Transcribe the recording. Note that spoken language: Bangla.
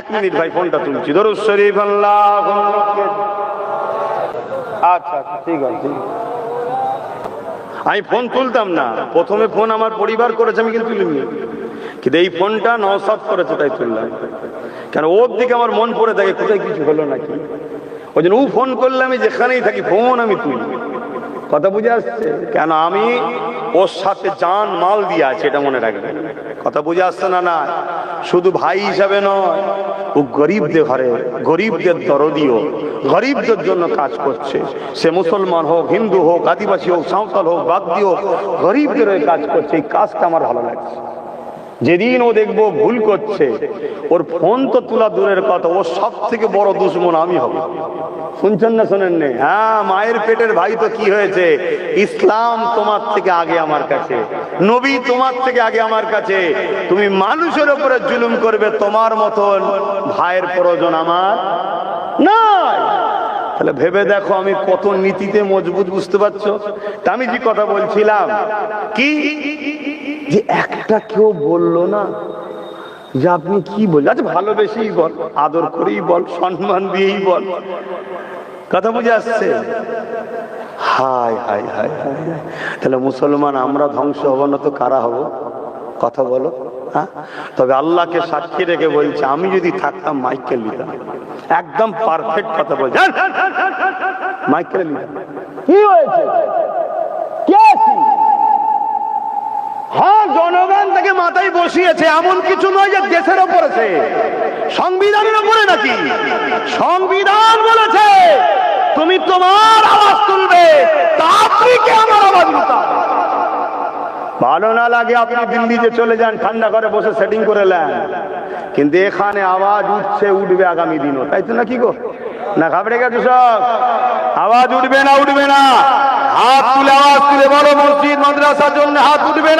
এক মিনিট ভাই, ফোনটা তুলছি। ধরো শরীফ, আল্লাহ আচ্ছা আচ্ছা ঠিক আছে ঠিক আছে। আমি ফোন তুলতাম না। প্রথমে ফোন আমার পরিবার করেছে, আমি কিন্তু তুলিনি। কিন্তু এই ফোনটা নসাদ করেছে, তাই তুললাম। কেন ওর দিকে আমার মন পড়ে থাকে, কোথায় কিছু হলো নাকি? ওই জন্য ও ফোন করলে আমি যেখানেই থাকি, ফোন আমি তুলি। কথা বুঝে আসছে? কেন, আমি ওর সাথে জান মাল দিয়ে আছে, এটা মনে রাখবেন। কথা বুঝে আসছে না না? শুধু ভাই হিসাবে নয়, ও গরিবদের ঘরে, গরিবদের দরদিও, গরিবদের জন্য কাজ করছে। সে মুসলমান হোক, হিন্দু হোক, আদিবাসী হোক, সাঁওতাল হোক, বাগদি হোক, গরিবদের কাজ করছে, এই কাজটা আমার ভালো লাগছে। যেদিন ও দেখব ভুল করছে, ওর ফোন তো তোলা দূরের কথা ওর সব থেকে বড় দুশ্মন আমি হব। শুনছেন না শোনেন নে? হ্যাঁ মায়ের পেটের ভাই তো কি হয়েছে? ইসলাম তোমার থেকে আগে আমার কাছে, নবী তোমার থেকে আগে আমার কাছে। তুমি মানুষের উপরে জুলুম করবে, তোমার মতন ভাইয়ের প্রয়োজন আমার নাই। তাহলে ভেবে দেখো আমি কত নীতিতে মজবুত, বুঝতে পারছ? তা আমি যে কথা বলছিলাম, কি? যে একটা কেউ বলল না যে আপনি কি বল আচ্ছা ভালোবেসেই বল আদর করেই বল সম্মান দিয়েই বল কথা বুঝে আসছে হাই হাই হাই। তাহলে মুসলমান আমরা ধ্বংস হব না তো কারা হব কথা বলো হ্যাঁ তবে আল্লাহকে সাক্ষী রেখে বলছে আমি যদি থাকতাম মাইকেল নিতাম একদম পারফেক্ট কথা বলছে মাইকেল নিতাম কি হয়েছে কে আছিস? হ্যাঁ জনগণ তাকে মাথায় বসিয়েছে, এমন কিছু নয় যে দেশের ওপরেছে। সংবিধানের ওপরে নাকি? সংবিধান বলেছে, তুমি তোমার আওয়াজ তুলবে, তা আপনি কে আমার আওয়াজ নিতাম ভালো না লাগে আপনি দিল্লিতে চলে যান, ঠান্ডা করে বসে সেটিং করে নেন। কিন্তু এখানে আওয়াজ উঠছে, উঠবে আগামী দিনও। তাই তো না কি গো? না ঘাবড়ে গেছে সব? আওয়াজ উঠবে না উঠবে না। হাত তুলে আওয়াজ তুলে বলো মসজিদ, মাদ্রাসার জন্য হাত উঠবে না।